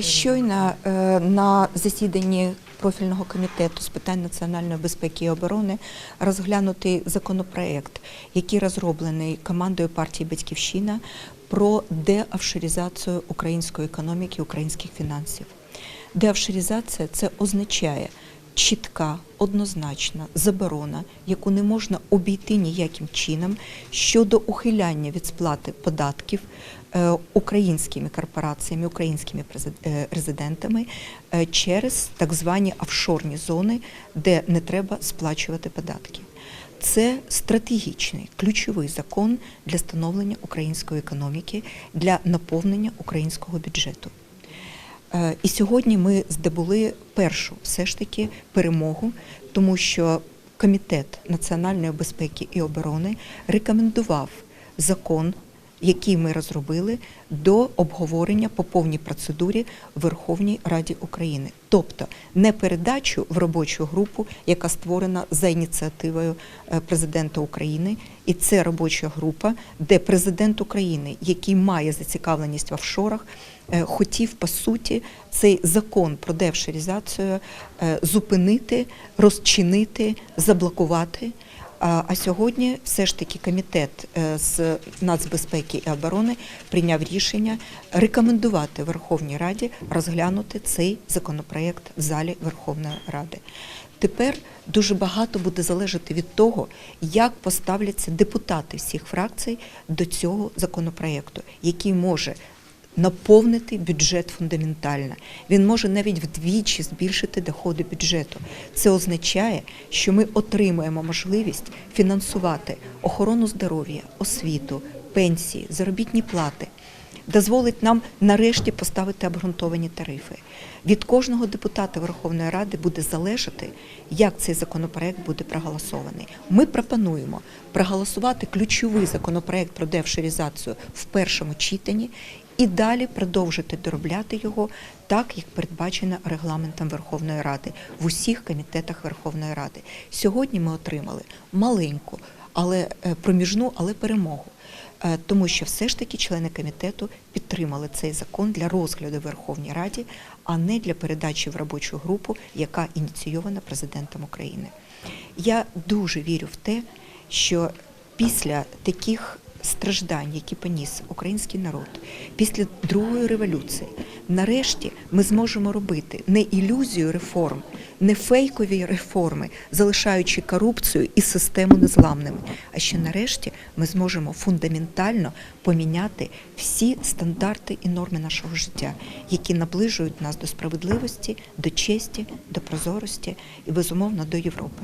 Щойно е, на засіданні профільного комітету з питань національної безпеки і оборони розглянутий законопроект, який розроблений командою партії Батьківщина про деофшоризацію української економіки, українських фінансів. Деофшоризація це означає чітка, однозначна заборона, яку не можна обійти ніяким чином щодо ухиляння від сплати податків е, українськими корпораціями, українськими е, резидентами е, через так звані офшорні зони, де не треба сплачувати податки. Це стратегічний ключовий закон для становлення української економіки, для наповнення українського бюджету. Е, І сьогодні ми здобули першу все ж таки перемогу, тому що Комітет національної безпеки і оборони рекомендував закон, який ми розробили, до обговорення по повній процедурі Верховній Раді України, тобто не передачу в робочу групу, яка створена за ініціативою е, президента України, і це робоча група, де президент України, який має зацікавленість в офшорах, хотів по суті цей закон про девшерізацію е, зупинити, розчинити, заблокувати. А а сьогодні все ж таки комітет е, з нацбезпеки і оборони прийняв рішення рекомендувати Верховній Раді розглянути цей законопроект в залі Верховної Ради. Тепер дуже багато буде залежати від того, як поставляться депутати всіх фракцій до цього законопроекту, який може наповнити бюджет фундаментально. Він може навіть вдвічі збільшити доходи бюджету. Це означає, що ми отримаємо можливість фінансувати охорону здоров'я, освіту, пенсії, заробітні плати. Дозволить нам нарешті поставити обґрунтовані тарифи. Від кожного депутата Верховної Ради буде залежати, як цей законопроект буде проголосований. Ми пропонуємо проголосувати ключовий законопроект про девшерізацію в першому читанні і далі продовжити доробляти його так, як передбачено регламентом Верховної Ради в усіх комітетах Верховної Ради. Сьогодні ми отримали маленьку, але е, проміжну, але перемогу. Е, Тому що все ж таки члени комітету підтримали цей закон для розгляду в Верховній Раді, а не для передачі в робочу групу, яка ініційована президентом України. Я дуже вірю в те, що після таких страждань, які поніс український народ, після другої революції, нарешті ми зможемо робити не ілюзію реформ, не фейкові реформи, залишаючи корупцію і систему незламними. А ще нарешті ми зможемо фундаментально поміняти всі стандарти і норми нашого життя, які наближують нас до справедливості, до честі, до прозорості і безумовно до Європи.